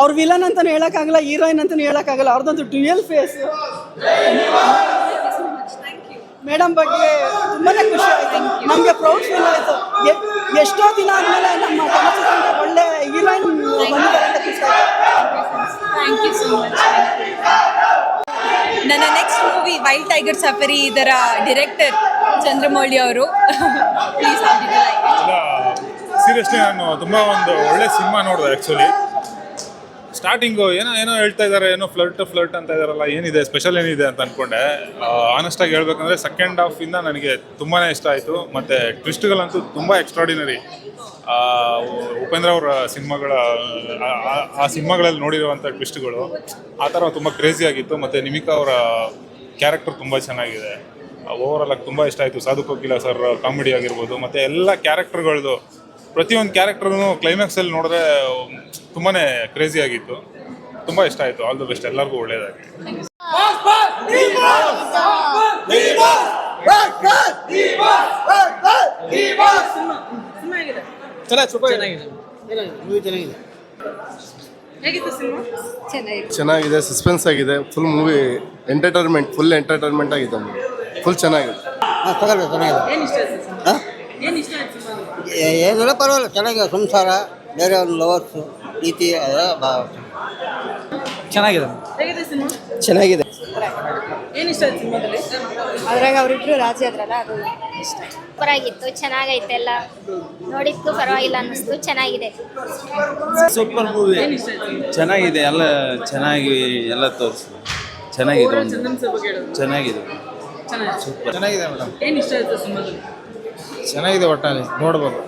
ಅವ್ರ ವಿಲನ್ ಅಂತಾನು ಹೇಳೋಕ್ಕಾಗಲ್ಲ ಹೀರೋಯಿನ್ ಅಂತಾನು ಹೇಳೋಕ್ಕಾಗಲ್ಲ ಅವ್ರದ್ದೊಂದು ಡ್ಯುಯಲ್ ಫೇಸ್ ಮೇಡಮ್ ಬಗ್ಗೆ ತುಂಬಾನೇ ಖುಷಿ ಆಯ್ತು. ನಮಗೆ ಪ್ರೌಡ್ ಫೀಲ್ ಆಯ್ತು. ಎಷ್ಟೋ ದಿನ ಆದ್ಮೇಲೆ ನಮ್ಮ ಒಳ್ಳೆ ಹೀರೋಯಿನ್ ಬಂದಿದ್ದಾರೆ ಅಂತ ಖುಷಿ ಆಯ್ತು. ಥ್ಯಾಂಕ್ ಯು ಸೋ ಮಚ್ ನನ್ನ next movie wild tiger safari ಇದರ ಡಿರೆಕ್ಟರ್ ಚಂದ್ರಮೌಳಿ ಅವರು. ಪ್ಲೀಸ್ ಸೀರಿಯಸ್ಲಿ ನಾನು ತುಂಬ ಒಂದು ಒಳ್ಳೆ ಸಿನಿಮಾ ನೋಡಿದೆ ಆ್ಯಕ್ಚುಲಿ ಸ್ಟಾರ್ಟಿಂಗು ಏನೋ ಏನೋ ಹೇಳ್ತಾ ಇದ್ದಾರೆ ಏನೋ ಫ್ಲರ್ಟ್ ಫ್ಲರ್ಟ್ ಅಂತ ಇದಾರಲ್ಲ, ಏನಿದೆ ಸ್ಪೆಷಲ್ ಏನಿದೆ ಅಂತ ಅಂದ್ಕೊಂಡೆ ಆನೆಸ್ಟಾಗಿ ಹೇಳ್ಬೇಕಂದ್ರೆ ಸೆಕೆಂಡ್ ಹಾಫಿಂದ ನನಗೆ ತುಂಬಾ ಇಷ್ಟ ಆಯಿತು. ಮತ್ತು ಟ್ವಿಸ್ಟ್ಗಳಂತೂ ತುಂಬ ಎಕ್ಸ್ಟ್ರಾಡಿನರಿ ಉಪೇಂದ್ರ ಅವರ ಸಿನಿಮಾಗಳ ಆ- ಸಿನಿಮಾಗಳಲ್ಲಿ ನೋಡಿರುವಂಥ ಟ್ವಿಸ್ಟ್ಗಳು ಆ ಥರ ತುಂಬ ಕ್ರೇಜಿ ಆಗಿತ್ತು. ಮತ್ತು ನಿಮಿಕಾ ಅವರ ಕ್ಯಾರೆಕ್ಟರ್ ತುಂಬ ಚೆನ್ನಾಗಿದೆ. ಓವರ್ ಆಗಿ ತುಂಬ ಇಷ್ಟ ಆಯಿತು. ಸಾಧು ಕೋಕಿಲ ಸರ್ ಕಾಮಿಡಿ ಆಗಿರ್ಬೋದು, ಮತ್ತು ಎಲ್ಲ ಕ್ಯಾರೆಕ್ಟರ್ಗಳದ್ದು ಪ್ರತಿಯೊಂದು ಕ್ಯಾರೆಕ್ಟರ್ನು ಕ್ಲೈಮ್ಯಾಕ್ಸಲ್ಲಿ ನೋಡಿದ್ರೆ ತುಂಬಾ ಕ್ರೇಜಿ ಆಗಿತ್ತು. ತುಂಬ ಇಷ್ಟ ಆಯಿತು. ಆಲ್ ದ ಬೆಸ್ಟ್ ಎಲ್ಲರಿಗೂ ಒಳ್ಳೆಯದಾಗಿ ಚೆನ್ನಾಗಿದೆ. ಸಸ್ಪೆನ್ಸ್ ಆಗಿದೆ full movie entertainment full entertainment ಆಗಿದೆ. ಫುಲ್ ಚೆನ್ನಾಗಿದೆ. ಏನಿಲ್ಲ ಪರವಾಗಿಲ್ಲ. ಚೆನ್ನಾಗಿದೆ. ಸಂಸಾರ ಬೇರೆ ಒಂದು ಲವರ್ಸು ಪ್ರೀತಿ ಅದೆಲ್ಲ ಬಾ. ಚೆನ್ನಾಗಿದೆ. ಚೆನ್ನಾಗಿದೆ. ಅದ್ರಾಗ ಅವರಿಬ್ರು ರಾಜಿ ಆದ್ರಲ್ಲ ಅದು ಸೂಪರ್ ಆಗಿತ್ತು ಚೆನ್ನಾಗೈತೆ ಎಲ್ಲ. ನೋಡಿದ್ಕು ಪರವಾಗಿಲ್ಲ ಅನ್ನಿಸ್ತು ಚೆನ್ನಾಗಿದೆ. Super movie. ಚೆನ್ನಾಗಿದೆ ಎಲ್ಲ ಚೆನ್ನಾಗಿ ಎಲ್ಲ ತೋರಿಸಿ. ಚೆನ್ನಾಗಿದೆ ಚೆನ್ನಾಗಿದೆ. ಚೆನ್ನಾಗಿದೆ. ಮೇಡಮ್ ಚೆನ್ನಾಗಿದೆ ಒಟ್ಟಾರೆ ನೋಡ್ಬೋದು.